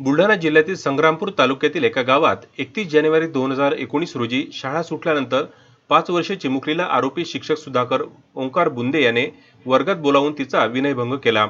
बुलढाणा जिल्ह्यातील संग्रामपूर तालुक्यातील एका गावात एकतीस जानेवारी दोन हजार एकोणीस रोजी शाळा सुटल्यानंतर पाच वर्षे चिमुकलीला आरोपी शिक्षक सुधाकर ओंकार बुंदे याने वर्गात बोलावून तिचा विनयभंग केला.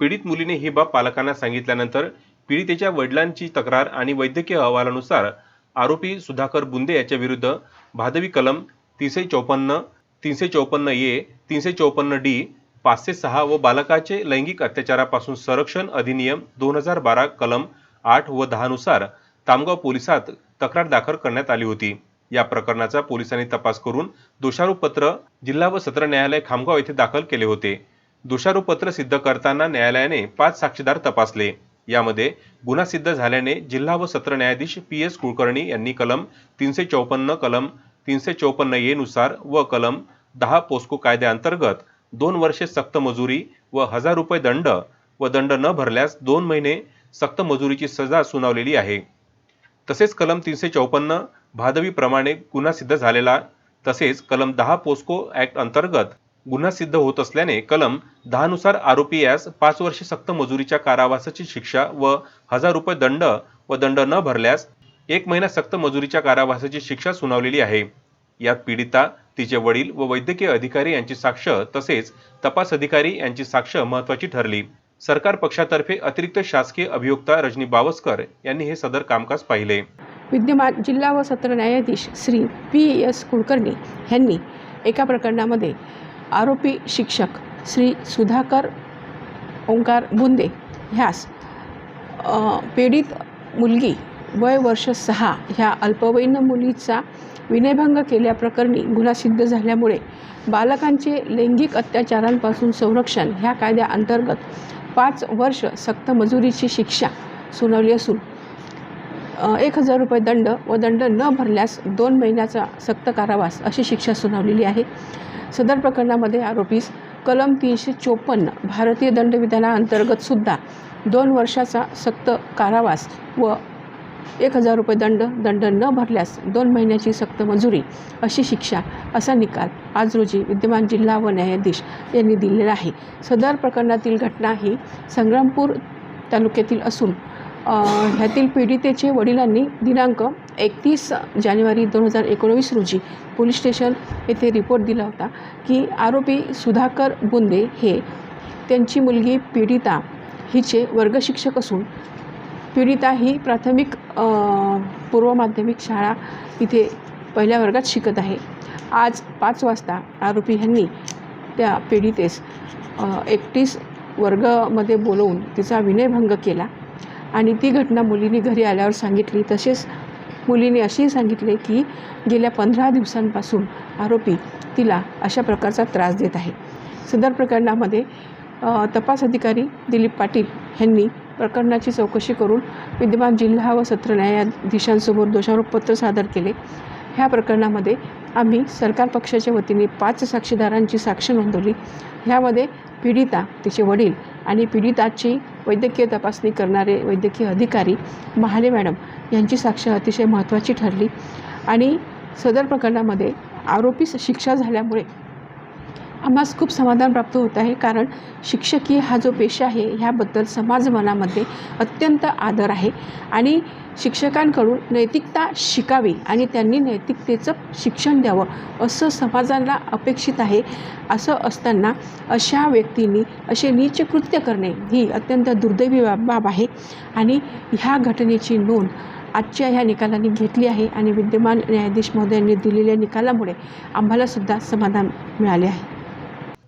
पीडित मुलीने ही बाब पालकांना सांगितल्यानंतर पीडितेच्या वडिलांची तक्रार आणि वैद्यकीय अहवालानुसार आरोपी सुधाकर बुंदे याच्या विरुद्ध भादवी कलम तीनशे चौपन्न तीनशे चौपन्न ए तीनशे चौपन्न डी पाचशे सहा व बालकाचे लैंगिक अत्याचारापासून संरक्षण अधिनियम दोन हजार बारा कलम आठ व दहानुसार तामगाव पोलिसात तक्रार दाखल करण्यात आली होती. या प्रकरणाचा पोलिसांनी तपास करून दोषारोपपत्र जिल्हा व सत्र न्यायालय खामगाव येथे दाखल केले होते. दोषारोपपत्र सिद्ध करताना न्यायालयाने पाच साक्षीदार तपासले. यामध्ये गुन्हा सिद्ध झाल्याने जिल्हा व सत्र न्यायाधीश पी एस कुलकर्णी यांनी कलम तीनशे चौपन्न कलम तीनशे चौपन्न ए नुसार व कलम दहा पोस्को कायद्याअंतर्गत दोन वर्षे सक्त मजुरी व हजार रुपये दंड व दंड न भरल्यास दोन महिने सक्त मजुरीची सजा सुनावलेली आहे. तसेच कलम तीनशे चौपन्न भादवीप्रमाणे गुन्हा सिद्ध झालेला तसेच कलम दहा पोस्को ॲक्ट अंतर्गत गुन्हा सिद्ध होत असल्याने कलम दहानुसार आरोपी यास पाच वर्षे सक्त मजुरीच्या कारावासाची शिक्षा व हजार रुपये दंड व दंड न भरल्यास एक महिना सक्त मजुरीच्या कारावासाची शिक्षा सुनावलेली आहे. यात पीडिता तिचे वडील व वैद्यकीय अधिकारी यांची साक्ष तसेच तपास अधिकारी यांची साक्ष महत्वाची ठरली. सरकार पक्षातर्फे अतिरिक्त शासकीय अभियोक्ता रजनी बावस्कर यांनी हे सदर कामकाज पाहिले. विद्यमान जिल्हा व सत्र न्यायाधीश श्री पी एस कुलकर्णी यांनी एका प्रकरणामध्ये आरोपी शिक्षक श्री सुधाकर ओंकार बुंदे ह्यास पीडित मुलगी वय वर्ष सहा ह्या अल्पवयीन मुलीचा विनयभंग केल्याप्रकरणी गुन्हा सिद्ध झाल्यामुळे बालकांचे लैंगिक अत्याचारांपासून संरक्षण ह्या कायद्याअंतर्गत पाच वर्ष सक्त मजुरीची शिक्षा सुनावली असून एक हजार रुपये दंड व दंड न भरल्यास दोन महिन्याचा सक्त कारावास अशी शिक्षा सुनावलेली आहे. सदर प्रकरणामध्ये आरोपीस कलम तीनशे चोपन्न भारतीय दंडविधानाअंतर्गतसुद्धा दोन वर्षाचा सक्त कारावास व एक हजार रुपये दंड दंड न भरल्यास दोन महिन्याची सक्त मजुरी अशी शिक्षा असा निकाल आज रोजी विद्यमान जिल्हा व न्यायाधीश यांनी दिलेला आहे. सदर प्रकरणातील घटना ही संग्रामपूर तालुक्यातील असून ह्यातील पीडितेचे वडिलांनी दिनांक एकतीस जानेवारी दोन हजार एकोणवीस रोजी पोलीस स्टेशन येथे रिपोर्ट दिला होता की आरोपी सुधाकर बुंदे हे त्यांची मुलगी पीडिता हिचे वर्गशिक्षक असून पीडिता ही प्राथमिक पूर्व माध्यमिक शाळा इथे पहिल्या वर्गात शिकत आहे. आज पाच वाजता आरोपी ह्यांनी त्या पीडितेस एकटीस वर्गामध्ये बोलवून तिचा विनयभंग केला आणि ती घटना मुलीने घरी आल्यावर सांगितली. तसेच मुलीने असेही सांगितले की गेल्या पंधरा दिवसांपासून आरोपी तिला अशा प्रकारचा त्रास देत आहे. सदर प्रकरणामध्ये तपास अधिकारी दिलीप पाटील यांनी प्रकरणाची चौकशी करून विद्यमान जिल्हा व सत्र न्यायाधीशांसमोर दोषारोपपत्र सादर केले. ह्या प्रकरणामध्ये आम्ही सरकार पक्षाच्या वतीने पाच साक्षीदारांची साक्ष नोंदवली. ह्यामध्ये पीडिता तिचे वडील आणि पीडिताची वैद्यकीय तपासणी करणारे वैद्यकीय अधिकारी महाले मॅडम यांची साक्ष अतिशय महत्त्वाची ठरली. आणि सदर प्रकरणामध्ये आरोपीस शिक्षा झाल्यामुळे आम्हास खूप समाधान प्राप्त होत आहे कारण शिक्षकी हा जो पेशा आहे ह्याबद्दल समाज मनामध्ये अत्यंत आदर आहे. आणि शिक्षकांकडून नैतिकता शिकावी आणि त्यांनी नैतिकतेचं शिक्षण द्यावं असं समाजाला अपेक्षित आहे. असं असताना अशा व्यक्तींनी असे नीच कृत्य करणे ही अत्यंत दुर्दैवी बाब बाब आहे. आणि ह्या घटनेची नोंद आजच्या ह्या निकालांनी घेतली आहे आणि विद्यमान न्यायाधीश महोदयांनी दिलेल्या निकालामुळे आम्हालासुद्धा समाधान मिळाले आहे.